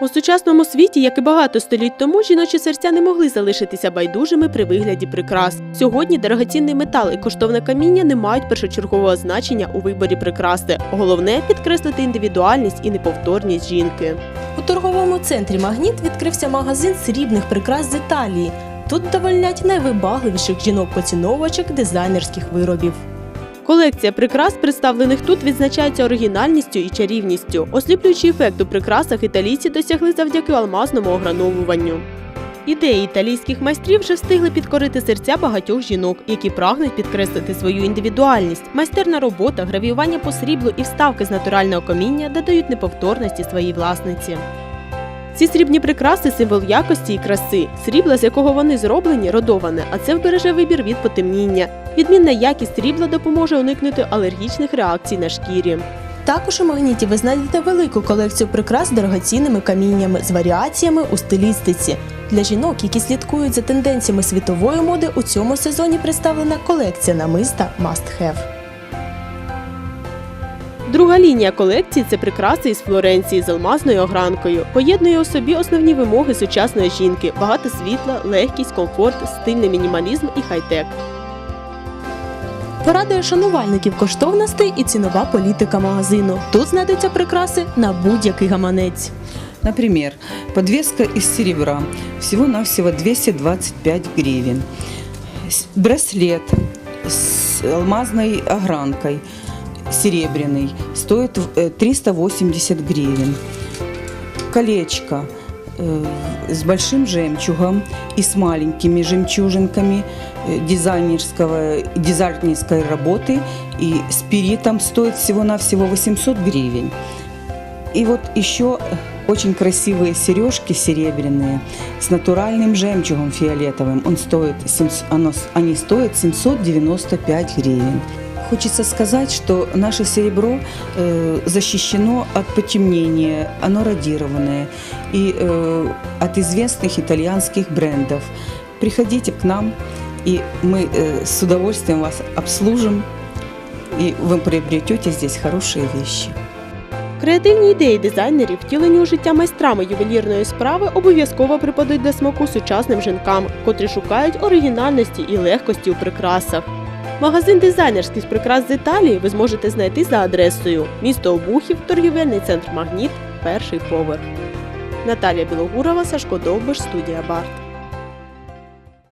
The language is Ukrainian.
У сучасному світі, як і багато століть тому, жіночі серця не могли залишитися байдужими при вигляді прикрас. Сьогодні дорогоцінний метал і коштовне каміння не мають першочергового значення у виборі прикраси. Головне підкреслити індивідуальність і неповторність жінки. У торговому центрі Магніт відкрився магазин срібних прикрас з Італії. Тут довольнять найвибагливіших жінок-поціновувачок дизайнерських виробів. Колекція прикрас, представлених тут, відзначається оригінальністю і чарівністю. Осліплюючий ефект у прикрасах італійці досягли завдяки алмазному ограновуванню. Ідеї італійських майстрів вже встигли підкорити серця багатьох жінок, які прагнуть підкреслити свою індивідуальність. Майстерна робота, гравіювання по сріблу і вставки з натурального каміння додають неповторності своїй власниці. Ці срібні прикраси символ якості і краси. Срібло, з якого вони зроблені, родоване, а це вбереже вибір від потемніння. Відмінна якість срібла допоможе уникнути алергічних реакцій на шкірі. Також у магніті ви знайдете велику колекцію прикрас з дорогоцінними каміннями з варіаціями у стилістиці. Для жінок, які слідкують за тенденціями світової моди, у цьому сезоні представлена колекція намиста Must Have. Друга лінія колекції це прикраси із Флоренції з алмазною огранкою. Поєднує у собі основні вимоги сучасної жінки: багато світла, легкість, комфорт, стильний мінімалізм і хай-тек. Порадує шанувальників коштовностей і цінова політика магазину. Тут знайдуться прикраси на будь-який гаманець. Например, подвеска из серебра всего-навсего 225 гривен. Браслет с алмазной огранкой серебряный стоит э, 380 гривен. Колечко э, с большим жемчугом и с маленькими жемчужинками э, дизайнерского, дизайнерской работы и спиритом стоит всего-навсего 800 гривен. И вот еще очень красивые сережки серебряные с натуральным жемчугом фиолетовым. Он стоит, оно с- они стоят 795 гривен. Хочется сказать, что наше серебро э, защищено от потемнения, оно радированное и э, от известных итальянских брендов. Приходите к нам, и мы э, с удовольствием вас обслужим, и вы приобретете здесь хорошие вещи. Креативні ідеї дизайнерів, втілені у життя майстрами ювелірної справи, обов'язково припадуть до смаку сучасним жінкам, котрі шукають оригінальності і легкості у прикрасах. Магазин дизайнерських прикрас з Італії ви зможете знайти за адресою місто Обухів, торгівельний центр Магніт, перший поверх. Наталія Білогурова, Сашко Довбиш, студія Барт.